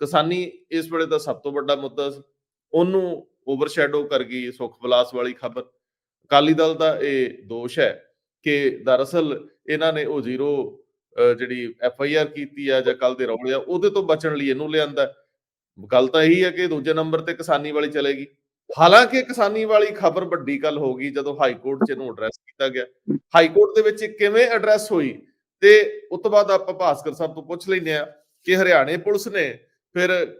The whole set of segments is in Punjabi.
ਕਿਸਾਨੀ ਇਸ ਵੇਲੇ ਦਾ ਸਭ ਤੋਂ ਵੱਡਾ ਮੁੱਦਾ ਸੀ। ਉਹਨੂੰ ਓਵਰਸ਼ੈਡੋ ਕਰ ਗਈ ਸੁਖ ਵਿਲਾਸ ਵਾਲੀ ਖਬਰ। ਅਕਾਲੀ ਦਲ ਦਾ ਇਹ ਦੋਸ਼ ਹੈ ਕਿ ਦਰਅਸਲ ਇਹਨਾਂ ਨੇ ਉਹ ਜ਼ੀਰੋ ਜਿਹੜੀ ਐਫ ਆਈ ਆਰ ਕੀਤੀ ਆ ਜਾਂ ਕੱਲ ਦੇ ਰੌਲੇ ਆ, ਉਹਦੇ ਤੋਂ ਬਚਣ ਲਈ ਇਹਨੂੰ ਲਿਆਂਦਾ ਗੱਲ ਤਾਂ ਇਹੀ ਹੈ ਕਿ ਦੂਜੇ ਨੰਬਰ ਤੇ ਕਿਸਾਨੀ ਵਾਲੀ ਚਲੇਗੀ। ਹਾਲਾਂਕਿ ਕਿਸਾਨੀ ਵਾਲੀ ਖਬਰ ਵੱਡੀ ਗੱਲ ਹੋ ਗਈ ਜਦੋਂ ਹਾਈ ਕੋਰਟ 'ਚ ਇਹਨੂੰ ਐਡਰੈਸ ਕੀਤਾ ਗਿਆ। ਹਾਈ ਕੋਰਟ ਦੇ ਵਿੱਚ ਕਿਵੇਂ ਐਡਰੈਸ ਹੋਈ? ਤੇ ਉਸ ਤੋਂ ਬਾਅਦ ਆਪਾਂ ਭਾਸਕਰ ਸਾਹਿਬ ਤੋਂ ਪੁੱਛ ਲੈਂਦੇ ਆ ਕਿ ਹਰਿਆਣੇ ਪੁਲਿਸ ਨੇ ਫਿਰ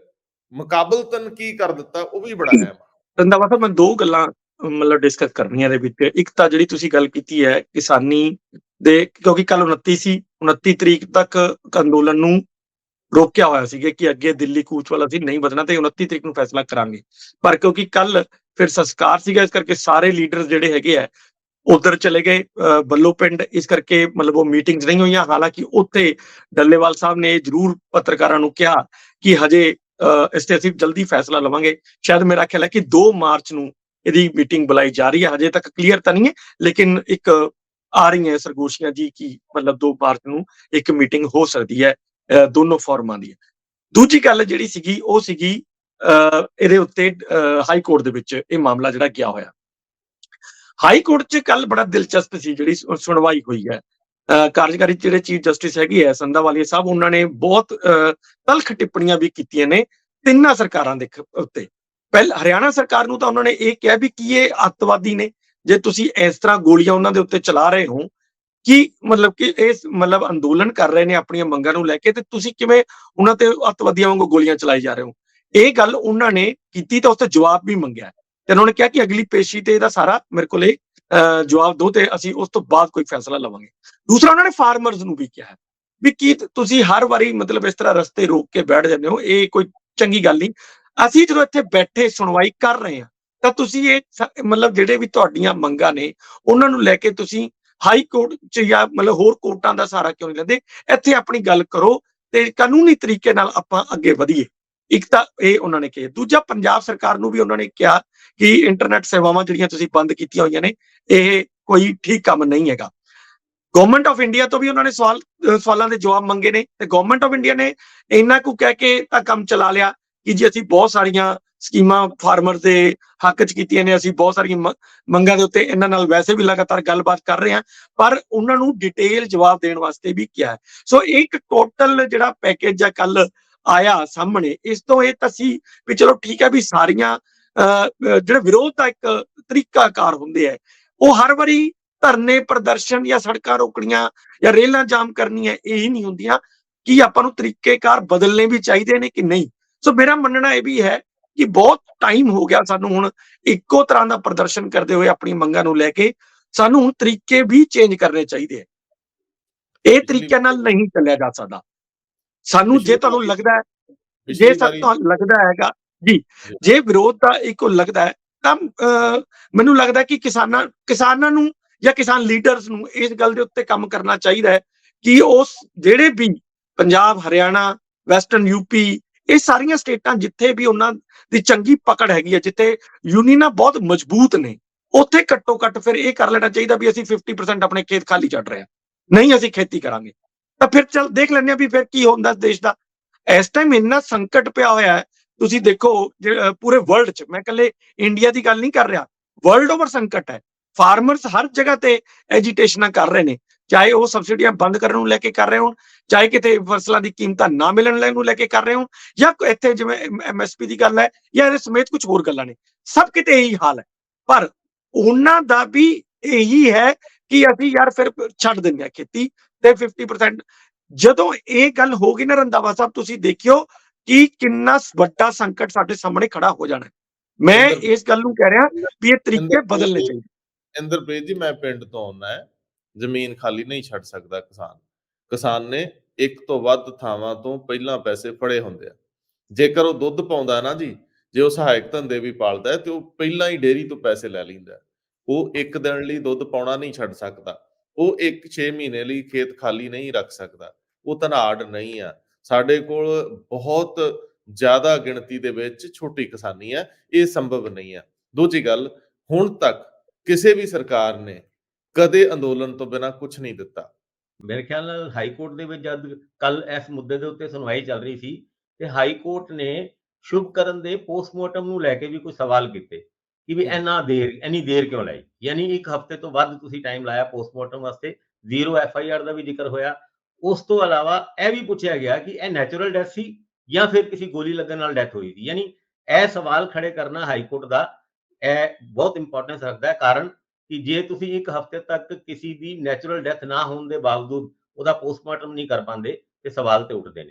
ਮੁਕਾਬਲਤਨ ਕੀ ਕਰ ਦਿੱਤਾ ਉਹ ਵੀ ਬੜਾ ਹੈ। ਰੰਦਾਵਾ ਸਾਹਿਬ ਮੈਂ ਦੋ ਗੱਲਾਂ ਮਤਲਬ ਡਿਸਕਸ ਕਰਨੀਆਂ ਦੇ ਵਿੱਚ। ਇੱਕ ਤਾਂ ਜਿਹੜੀ ਤੁਸੀਂ ਗੱਲ ਕੀਤੀ ਹੈ ਕਿਸਾਨੀ ਦੇ ਕਿਉਂਕਿ ਕੱਲ 29 ਸੀ 29 ਤਰੀਕ ਤੱਕ ਅੰਦੋਲਨ ਨੂੰ ਰੋਕਿਆ ਹੋਇਆ ਸੀਗਾ ਕਿ ਅੱਗੇ ਦਿੱਲੀ ਕੂਚ ਵਾਲਾ ਸੀ ਨਹੀਂ ਵਧਣਾ ਤੇ 29 ਤਰੀਕ ਨੂੰ ਫੈਸਲਾ ਕਰਾਂਗੇ। ਪਰ ਕਿਉਂਕਿ ਕੱਲ ਫਿਰ ਸੰਸਕਾਰ ਸੀਗਾ ਇਸ ਕਰਕੇ ਸਾਰੇ ਲੀਡਰਸ ਜਿਹੜੇ ਹੈਗੇ ਆ ਉਧਰ ਚਲੇ ਗਏ ਅਹ, ਬੱਲੋ ਪਿੰਡ ਇਸ ਕਰਕੇ ਮਤਲਬ ਉਹ ਮੀਟਿੰਗਸ ਨਹੀਂ ਹੋਈਆਂ। ਹਾਲਾਂਕਿ ਉੱਥੇ ਡੱਲੇਵਾਲ ਸਾਹਿਬ ਨੇ ਜ਼ਰੂਰ ਪੱਤਰਕਾਰਾਂ ਨੂੰ ਕਿਹਾ ਕਿ ਹਜੇ ਅਹ, ਇਸ ਤੇ ਅਸੀਂ ਜਲਦੀ ਫੈਸਲਾ ਲਵਾਂਗੇ। ਸ਼ਾਇਦ ਮੇਰਾ ਖਿਆਲ ਹੈ ਕਿ 2 ਮਾਰਚ ਨੂੰ ਇਹਦੀ ਮੀਟਿੰਗ ਬੁਲਾਈ ਜਾ ਰਹੀ ਹੈ। ਹਜੇ ਤੱਕ ਕਲੀਅਰ ਤਾਂ ਨਹੀਂ ਹੈ ਲੇਕਿਨ ਇੱਕ ਆ ਰਹੀ ਹੈ ਸਰਗੋਸ਼ੀਆਂ ਜੀ ਕਿ ਮਤਲਬ 2 ਮਾਰਚ ਨੂੰ ਇੱਕ ਮੀਟਿੰਗ ਹੋ ਸਕਦੀ ਹੈ ਅਹ, ਦੋਨੋਂ ਫੋਰਮਾਂ ਦੀ। ਦੂਜੀ ਗੱਲ ਜਿਹੜੀ ਸੀਗੀ ਉਹ ਸੀਗੀ ਅਹ, ਇਹਦੇ ਉੱਤੇ ਹਾਈ ਕੋਰਟ ਦੇ ਵਿੱਚ ਇਹ ਮਾਮਲਾ ਜਿਹੜਾ ਗਿਆ ਹੋਇਆ। ਹਾਈ ਕੋਰਟ 'ਚ ਕੱਲ ਬੜਾ ਦਿਲਚਸਪ ਸੀ ਜਿਹੜੀ ਸੁਣਵਾਈ ਹੋਈ ਹੈ। ਅਹ, ਕਾਰਜਕਾਰੀ ਜਿਹੜੇ ਚੀਫ ਜਸਟਿਸ ਹੈਗੇ ਹੈ ਸੰਧਾਵਾਲੀਆ ਸਾਹਿਬ ਉਹਨਾਂ ਨੇ ਬਹੁਤ ਅਹ, ਤਲਖ ਟਿੱਪਣੀਆਂ ਵੀ ਕੀਤੀਆਂ ਨੇ ਤਿੰਨਾਂ ਸਰਕਾਰਾਂ ਦੇ ਉੱਤੇ। ਪਹਿਲ ਹਰਿਆਣਾ ਸਰਕਾਰ ਨੂੰ ਤਾਂ ਉਹਨਾਂ ਨੇ ਇਹ ਕਿਹਾ ਵੀ ਕੀ ਇਹ ਅੱਤਵਾਦੀ ਨੇ? ਜੇ ਤੁਸੀਂ ਇਸ ਤਰ੍ਹਾਂ ਗੋਲੀਆਂ ਉਹਨਾਂ ਦੇ ਉੱਤੇ ਚਲਾ ਰਹੇ ਹੋ ਕਿ ਮਤਲਬ ਕਿ ਇਹ ਮਤਲਬ ਅੰਦੋਲਨ ਕਰ ਰਹੇ ਨੇ ਆਪਣੀਆਂ ਮੰਗਾਂ ਨੂੰ ਲੈ ਕੇ ਤੇ ਤੁਸੀਂ ਕਿਵੇਂ ਉਹਨਾਂ ਤੇ ਅੱਤਵਾਦੀਆਂ ਵਾਂਗੂ ਗੋਲੀਆਂ ਚਲਾਈ ਜਾ ਰਹੇ ਹੋ? ਇਹ ਗੱਲ ਉਹਨਾਂ ਨੇ ਕੀਤੀ ਤਾਂ ਉਸ ਤੇ ਜਵਾਬ ਵੀ ਮੰਗਿਆ। ਤੇ ਉਹਨਾਂ ਨੇ ਕਿਹਾ ਕਿ ਅਗਲੀ ਪੇਸ਼ੀ ਤੇ ਇਹਦਾ ਸਾਰਾ ਮੇਰੇ ਕੋਲ ਇਹ ਅਹ, ਜਵਾਬ ਦਿਓ ਤੇ ਅਸੀਂ ਉਸ ਤੋਂ ਬਾਅਦ ਕੋਈ ਫੈਸਲਾ ਲਵਾਂਗੇ। ਦੂਸਰਾ ਉਹਨਾਂ ਨੇ ਫਾਰਮਰਸ ਨੂੰ ਵੀ ਕਿਹਾ ਹੈ ਵੀ ਕੀ ਤੁਸੀਂ ਹਰ ਵਾਰੀ ਮਤਲਬ ਇਸ ਤਰ੍ਹਾਂ ਰਸਤੇ ਰੋਕ ਕੇ ਬੈਠ ਜਾਂਦੇ ਹੋ ਇਹ ਕੋਈ ਚੰਗੀ ਗੱਲ ਨਹੀਂ। ਅਸੀਂ ਜਦੋਂ ਇੱਥੇ ਬੈਠੇ ਸੁਣਵਾਈ ਕਰ ਰਹੇ ਹਾਂ ਤਾਂ ਤੁਸੀਂ ਇਹ ਮਤਲਬ ਜਿਹੜੇ ਵੀ ਤੁਹਾਡੀਆਂ ਮੰਗਾਂ ਨੇ ਉਹਨਾਂ ਨੂੰ ਲੈ ਕੇ ਤੁਸੀਂ ਹਾਈ ਕੋਰਟ ਚ ਜਾਂ ਮਤਲਬ ਹੋਰ ਕੋਰਟਾਂ ਦਾ ਸਹਾਰਾ ਕਿਉਂ ਨਹੀਂ ਲੈਂਦੇ? ਇੱਥੇ ਆਪਣੀ ਗੱਲ ਕਰੋ ਤੇ ਕਾਨੂੰਨੀ ਤਰੀਕੇ ਨਾਲ ਆਪਾਂ ਅੱਗੇ ਵਧੀਏ। ਇੱਕ ਤਾਂ ਇਹ ਉਹਨਾਂ ਨੇ ਕਿਹਾ। ਦੂਜਾ, ਪੰਜਾਬ ਸਰਕਾਰ ਨੂੰ ਵੀ ਉਹਨਾਂ ਨੇ ਕਿਹਾ ਕਿ ਇੰਟਰਨੈਟ ਸੇਵਾਵਾਂ ਜਿਹੜੀਆਂ ਤੁਸੀਂ ਬੰਦ ਕੀਤੀਆਂ ਹੋਈਆਂ ਨੇ, ਇਹ ਕੋਈ ਠੀਕ ਕੰਮ ਨਹੀਂ ਹੈਗਾ। ਗਵਰਨਮੈਂਟ ਆਫ ਇੰਡੀਆ ਤੋਂ ਵੀ ਉਹਨਾਂ ਨੇ ਸਵਾਲ ਸਵਾਲਾਂ ਦੇ ਜਵਾਬ ਮੰਗੇ ਨੇ ਤੇ ਗਵਰਨਮੈਂਟ ਆਫ ਇੰਡੀਆ ਨੇ ਇੰਨਾ ਕੁ ਕਹਿ ਕੇ ਤਾਂ ਕੰਮ ਚਲਾ ਲਿਆ ਕਿ ਜੀ ਅਸੀਂ ਬਹੁਤ ਸਾਰੀਆਂ ਸਕੀਮਾਂ ਫਾਰਮਰ ਦੇ ਹੱਕ 'ਚ ਕੀਤੀਆਂ ਨੇ, ਅਸੀਂ ਬਹੁਤ ਸਾਰੀਆਂ ਮੰਗਾਂ ਦੇ ਉੱਤੇ ਇਹਨਾਂ ਨਾਲ ਵੈਸੇ ਵੀ ਲਗਾਤਾਰ ਗੱਲਬਾਤ ਕਰ ਰਹੇ ਹਾਂ, ਪਰ ਉਹਨਾਂ ਨੂੰ ਡਿਟੇਲ ਜਵਾਬ ਦੇਣ ਵਾਸਤੇ ਵੀ ਕਿਹਾ ਹੈ। ਸੋ ਇੱਕ ਟੋਟਲ ਜਿਹੜਾ ਪੈਕੇਜ ਆ ਕੱਲ ਆਇਆ ਸਾਹਮਣੇ। ਇਸ ਤੋਂ ਇਹ ਤਾਂ ਸੀ ਵੀ ਚਲੋ ਠੀਕ ਹੈ ਵੀ ਸਾਰੀਆਂ ਜਿਹੜਾ ਵਿਰੋਧ ਦਾ ਇੱਕ ਤਰੀਕਾਕਾਰ ਹੁੰਦੇ ਹੈ ਉਹ ਹਰ ਵਾਰੀ ਧਰਨੇ ਪ੍ਰਦਰਸ਼ਨ ਜਾਂ ਸੜਕਾਂ ਰੋਕਣੀਆਂ ਜਾਂ ਰੇਲਾਂ ਜਾਮ ਕਰਨੀਆਂ ਇਹ ਨਹੀਂ ਹੁੰਦੀਆਂ। ਕਿ ਆਪਾਂ ਨੂੰ ਤਰੀਕੇਕਾਰ ਬਦਲਨੇ ਵੀ ਚਾਹੀਦੇ ਨੇ ਕਿ ਨਹੀਂ? ਸੋ ਮੇਰਾ ਮੰਨਣਾ ਇਹ ਵੀ ਹੈ ਕਿ ਬਹੁਤ ਟਾਈਮ ਹੋ ਗਿਆ ਸਾਨੂੰ ਹੁਣ ਇੱਕੋ ਤਰ੍ਹਾਂ ਦਾ ਪ੍ਰਦਰਸ਼ਨ ਕਰਦੇ ਹੋਏ ਆਪਣੀ ਮੰਗਾਂ ਨੂੰ ਲੈ ਕੇ ਸਾਨੂੰ ਹੁਣ ਤਰੀਕੇ ਵੀ ਚੇਂਜ ਕਰਨੇ ਚਾਹੀਦੇ ਇਹ ਤਰੀਕੇ ਨਾਲ ਨਹੀਂ ਚੱਲਿਆ ਜਾ ਸਕਦਾ। ਸਾਨੂੰ ਜੇ ਤੁਹਾਨੂੰ ਲੱਗਦਾ ਹੈ ਜੇ ਤੁਹਾਨੂੰ ਲੱਗਦਾ ਹੈਗਾ ਜੀ ਜੇ। ਵਿਰੋਧ ਦਾ ਇੱਕੋ ਲੱਗਦਾ ਹੈ ਤਾਂ ਮੈਨੂੰ ਲੱਗਦਾ ਕਿ ਕਿਸਾਨਾਂ ਕਿਸਾਨਾਂ ਨੂੰ ਜਾਂ ਕਿਸਾਨ ਲੀਡਰਸ ਨੂੰ ਇਸ ਗੱਲ ਦੇ ਉੱਤੇ ਕੰਮ ਕਰਨਾ ਚਾਹੀਦਾ ਹੈ ਕਿ ਉਸ ਜਿਹੜੇ ਵੀ ਪੰਜਾਬ ਹਰਿਆਣਾ ਵੈਸਟਰਨ ਯੂਪੀ ਇਹ ਸਾਰੀਆਂ ਸਟੇਟਾਂ ਜਿੱਥੇ ਵੀ ਉਹਨਾਂ ਦੀ ਚੰਗੀ ਪਕੜ ਹੈਗੀ ਹੈ ਜਿੱਥੇ ਯੂਨੀਅਨਾਂ ਬਹੁਤ ਮਜ਼ਬੂਤ ਨੇ ਉੱਥੇ ਘੱਟੋ ਘੱਟ ਫਿਰ ਇਹ ਕਰ ਲੈਣਾ ਚਾਹੀਦਾ ਵੀ ਅਸੀਂ 50% ਆਪਣੇ ਖੇਤ ਖਾਲੀ ਛੱਡ ਰਹੇ ਹਾਂ। ਨਹੀਂ ਅਸੀਂ ਖੇਤੀ ਕਰਾਂਗੇ। ਤਾਂ ਫਿਰ ਚਲ ਦੇਖ ਲੈਂਦੇ ਹਾਂ ਵੀ ਫਿਰ ਕੀ ਹੁੰਦਾ ਦੇਸ਼ ਦਾ। ਇਸ ਟਾਈਮ ਇੰਨਾ ਸੰਕਟ ਪਿਆ ਹੋਇਆ ਹੈ, ਤੁਸੀਂ ਦੇਖੋ ਪੂਰੇ ਵਰਲਡ 'ਚ, ਮੈਂ ਇਕੱਲੇ ਇੰਡੀਆ ਦੀ ਗੱਲ ਨਹੀਂ ਕਰ ਰਿਹਾ ਵਰਲਡ ਓਵਰ ਸੰਕਟ ਹੈ। ਫਾਰਮਰਸ ਹਰ ਜਗ੍ਹਾ ਤੇ ਐਜੀਟੇਸ਼ਨਾਂ ਕਰ ਰਹੇ ਨੇ। ਚਾਹੇ ਉਹ ਸਬਸਿਡੀਆਂ ਬੰਦ ਕਰਨ ਨੂੰ ਲੈ ਕੇ ਕਰ ਰਹੇ ਹੋਣ, ਚਾਹੇ ਕਿਤੇ ਫਸਲਾਂ ਦੀ ਕੀਮਤਾਂ ਨਾ ਮਿਲਣ ਲੈ, ਨੂੰ ਲੈ ਕੇ ਕਰ ਰਹੇ ਹੋਣ, ਜਾਂ ਇੱਥੇ ਜਿਵੇਂ ਐਮਐਸਪੀ ਦੀ ਗੱਲ ਹੈ, ਜਾਂ ਇਹਦੇ ਸਮੇਤ ਕੁਝ ਹੋਰ ਗੱਲਾਂ ਨੇ। ਸਭ ਕਿਤੇ ਇਹੀ ਹਾਲ ਹੈ। ਪਰ ਉਹਨਾਂ ਦਾ ਵੀ ਇਹੀ ਹੈ ਕਿ ਅਸੀਂ ਯਾਰ ਫਿਰ ਛੱਡ ਦਿੰਦੇ ਆ ਖੇਤੀ ਤੇ 50% ਜਦੋਂ ਇਹ ਗੱਲ ਹੋ ਗਈ ਨਾ ਰੰਦਾਵਾ ਸਾਹਿਬ ਤੁਸੀਂ ਦੇਖਿਓ ਕਿ ਕਿੰਨਾ ਵੱਡਾ ਸੰਕਟ ਸਾਡੇ ਸਾਹਮਣੇ ਖੜਾ ਹੋ ਜਾਣਾ। ਮੈਂ ਇਸ ਗੱਲ ਨੂੰ ਕਹਿ ਰਿਹਾ ਵੀ ਇਹ ਤਰੀਕੇ ਬਦਲਨੇ ਚਾਹੀਦੇ। ਇੰਦਰਪ੍ਰੀਤ ਜੀ ਮੈਂ ਪਿੰਡ ਤੋਂ ਆਉਣਾ ਹੈ। ਜ਼ਮੀਨ ਖਾਲੀ ਨਹੀਂ ਛੱਡ ਸਕਦਾ ਕਿਸਾਨ। ਕਿਸਾਨ ਨੇ ਇੱਕ ਤੋਂ ਵੱਧ ਥਾਵਾਂ ਤੋਂ ਪਹਿਲਾਂ ਪੈਸੇ ਫੜੇ ਹੁੰਦੇ ਆ। ਜੇਕਰ ਉਹ ਦੁੱਧ ਪਾਉਂਦਾ ਨਾ ਜੀ ਜੇ ਉਹ ਸਹਾਇਕ ਧੰਦੇ ਵੀ ਪਾਲਦਾ ਤੇ ਉਹ ਪਹਿਲਾਂ ਹੀ ਡੇਰੀ ਤੋਂ ਪੈਸੇ ਲੈ ਲੈਂਦਾ। ਉਹ ਇੱਕ ਦਿਨ ਲਈ ਦੁੱਧ ਪਾਉਣਾ ਨਹੀਂ ਛੱਡ ਸਕਦਾ। ਉਹ ਇੱਕ 6 ਮਹੀਨੇ ਲਈ ਖੇਤ ਖਾਲੀ ਨਹੀਂ ਰੱਖ ਸਕਦਾ। ਉਹ ਧਨਾੜ ਨਹੀਂ ਆ। ਸਾਡੇ ਕੋਲ ਬਹੁਤ ਜ਼ਿਆਦਾ ਗਿਣਤੀ ਦੇ ਵਿੱਚ ਛੋਟੀ ਕਿਸਾਨੀ ਹੈ ਇਹ ਸੰਭਵ ਨਹੀਂ ਹੈ ਦੂਜੀ ਗੱਲ, ਹੁਣ ਤੱਕ ਕਿਸੇ ਵੀ ਸਰਕਾਰ ਨੇ ਕਦੇ ਅੰਦੋਲਨ ਤੋਂ ਬਿਨਾ ਕੁਝ ਨਹੀਂ ਦਿੱਤਾ। ਮੇਰੇ ਖਿਆਲ ਨਾਲ ਹਾਈ ਕੋਰਟ ਦੇ ਵਿੱਚ ਜਦ ਕੱਲ ਇਸ ਮੁੱਦੇ ਦੇ ਉੱਤੇ ਸੁਣਵਾਈ ਚੱਲ ਰਹੀ ਸੀ ਤੇ ਹਾਈ ਕੋਰਟ ਨੇ ਸ਼ੁਭ ਕਰਨ ਦੇ ਪੋਸਟਮਾਰਟਮ ਨੂੰ ਲੈ ਕੇ ਵੀ ਕੋਈ ਸਵਾਲ ਕੀਤੇ। ਕਿ ਵੀ ਇੰਨਾ ਦੇਰ ਇੰਨੀ ਦੇਰ ਕਿਉਂ ਲਈ? ਯਾਨੀ ਇੱਕ ਹਫ਼ਤੇ ਤੋਂ ਵੱਧ ਤੁਸੀਂ ਟਾਈਮ ਲਾਇਆ ਪੋਸਟਮਾਰਟਮ ਵਾਸਤੇ ਜ਼ੀਰੋ ਐਫ ਆਈ ਆਰ ਦਾ ਵੀ ਜ਼ਿਕਰ ਹੋਇਆ। ਉਸ ਤੋਂ ਇਲਾਵਾ ਇਹ ਵੀ ਪੁੱਛਿਆ ਗਿਆ ਕਿ ਇਹ ਨੈਚੁਰਲ ਡੈਥ ਸੀ ਜਾਂ ਫਿਰ ਕਿਸੇ ਗੋਲੀ ਲੱਗਣ ਨਾਲ ਡੈਥ ਹੋਈ ਸੀ? ਯਾਨੀ ਇਹ ਸਵਾਲ ਖੜੇ ਕਰਨਾ ਹਾਈ ਕੋਰਟ ਦਾ ਇਹ ਬਹੁਤ ਇੰਪੋਰਟੈਂਸ ਰੱਖਦਾ ਹੈ। ਕਾਰਨ ਕਿ ਜੇ ਤੁਸੀਂ ਇੱਕ ਹਫ਼ਤੇ ਤੱਕ ਕਿਸੇ ਦੀ ਨੈਚੁਰਲ ਡੈਥ ਨਾ ਹੋਣ ਦੇ ਬਾਵਜੂਦ ਉਹਦਾ ਪੋਸਟਮਾਰਟਮ ਨਹੀਂ ਕਰ ਪਾਉਂਦੇ ਤੇ ਸਵਾਲ ਤੇ ਉੱਠਦੇ ਨੇ।